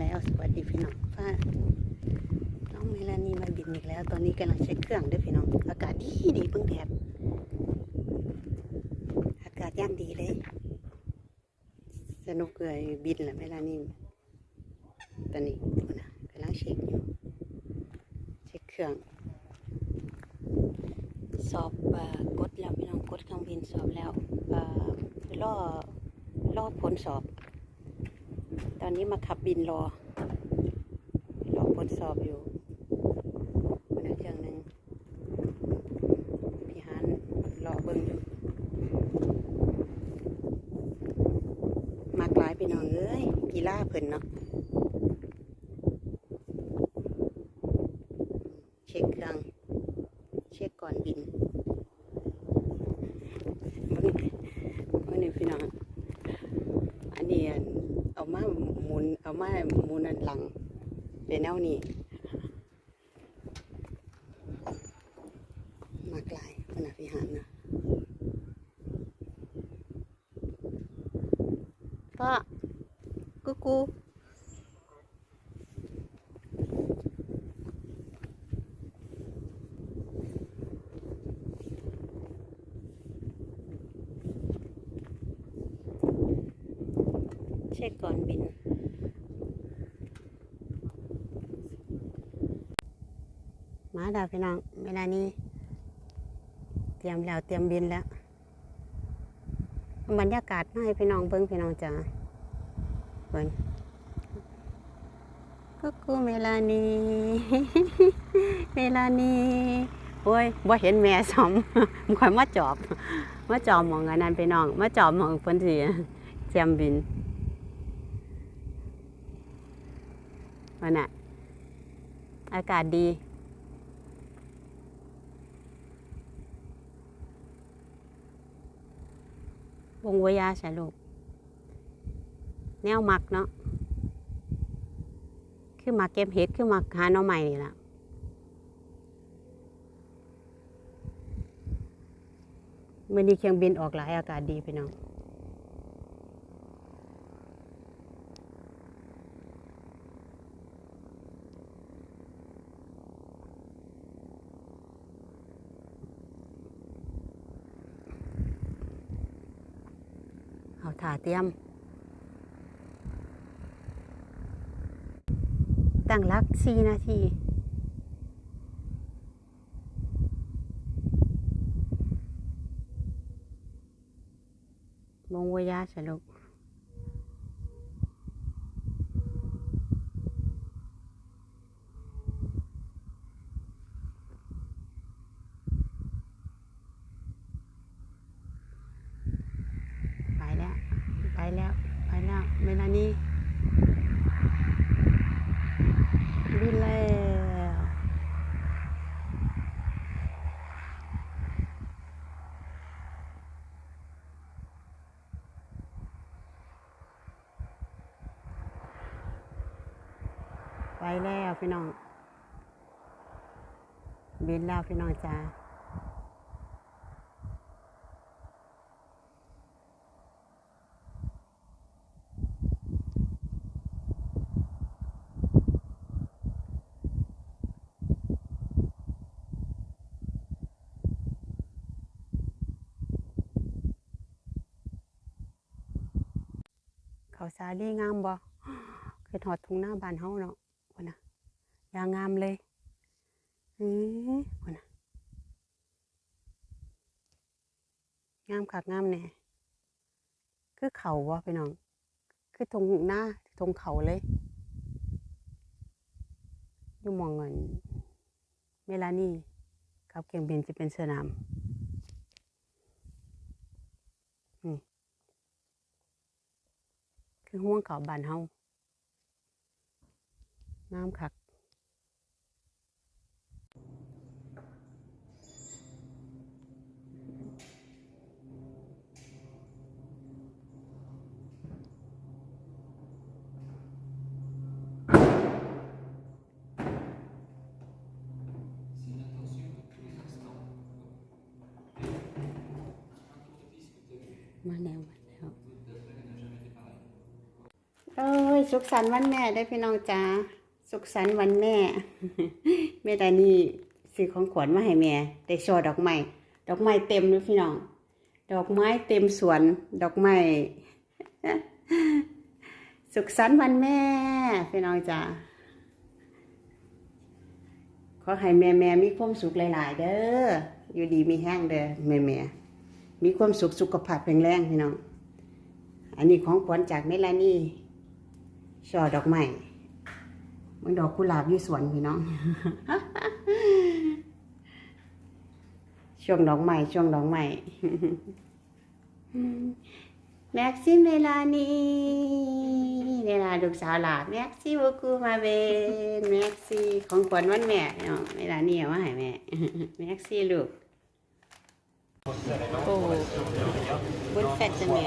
แล้วสวัสดีพี่น้องฟ้าน้องเมลานีมาบินอีกแล้ว ตอนนี้กำลังเช็คเครื่องด้วยพี่น้องอากาศดีดีเพิ่งแดดอากาศย่ำดีเลย สนุกเลยบินแหละเมลานีตอนนี้นะกำลังเช็คอยู่เช็คเครื่อง สอบอกดแล้วพี่น้องกดเครื่องบินสอบแล้วล่อล่อผลสอบ อนนี้มาขับบินรอ รอผลสอบอยู่นะเครื่องหนึ่งพี่ฮันรอเบิ้งอยู่มากลายพี่น้องเอ้ยกีฬาเพิ่นเนาะเช็คเครื่อง เช็คก่อนบินวันนี้พี่น้อง อันนี้อันเอามาหมุน เอามามุนอันหลัง เป็นแนวนี้มากลายขนาพิหารนะป้ากูกูเช็คก่อนบิน มา ดาพี่น้อง เวลานี้ เตรียมแล้วเตรียมบินแล้ว บรรยากาศมาให้พี่น้องเบิ้งพี่น้องจ้าเบิ้งก็กูเมลานีเมลานีโอ้ยบ่เห็นแม่สมมันคอยมาจอบมาจอบมองอันนั้นพี่น้องมาจอบมองเพิ่นสิเตรียมบินวันน่ะอากาศดี งวิยาใช่ลูก แนวมักเนาะคือมาเก็บเห็ดคือมาหาหน่อใหม่นี่ล่ะมื่อนี้เครื่องบินออกหลายอากาศดีพี่น้อง เอาถ่าเตรียม ตั้งรักสี่นาทีมงวิยาสลุกไปแล้ว ไปแล้ว ไปแล้วเวลานี้บินแล้ว ไปแล้วพี่น้อง บินแล้วพี่น้องจ้าเขาสาลีงามบ่คือถอดทุงหน้าบานเฮาเนาะคนน่ะ ยางงามเลยอือคนน่ะงามคักงามแน่คือเขาบ่พี่น้อง คือทงหน้าทงเขาเลยอยู่มองเงินเมลานี่กับเกียงบินจะเป็นสนามคือห่วงเขาบานเฮางามคัก มาแล้วมาแล้วเอ้ยสุขสันต์วันแม่ได้พี่น้องจ้าสุขสันต์วันแม่แม่ดานี่ซื้อของขวัญมาให้แม่ได้ช่อดอกไม้ดอกไม้เต็มเลยพี่น้อง ดอกไม้เต็มสวน ดอกไม้สุขสันต์วันแม่พี่น้องจ้าขอให้แม่แม่มีความสุขหลาย ๆ เด้ออยู่ดีมีแห้งเด้อแม่แม่ มีความสุขสุขภาพแข็งแรงพี่น้อง อันนี้ของขวัญจากเมลานี่ช่อดอกไม้มันดอกกุหลาบอยู่สวนพี่น้อง ช่วงดอกไม้ช่วงดอกไม้แม็กซิมเวลานี้เวลาลูกสาวหลาแม็กซี่บุกูมาเบนแม็กซี่ของขวัญวันแม่เนาะเวลานี้เอามาให้แม่แม็กซี่ลูก โอ้บนแฟตจะแม่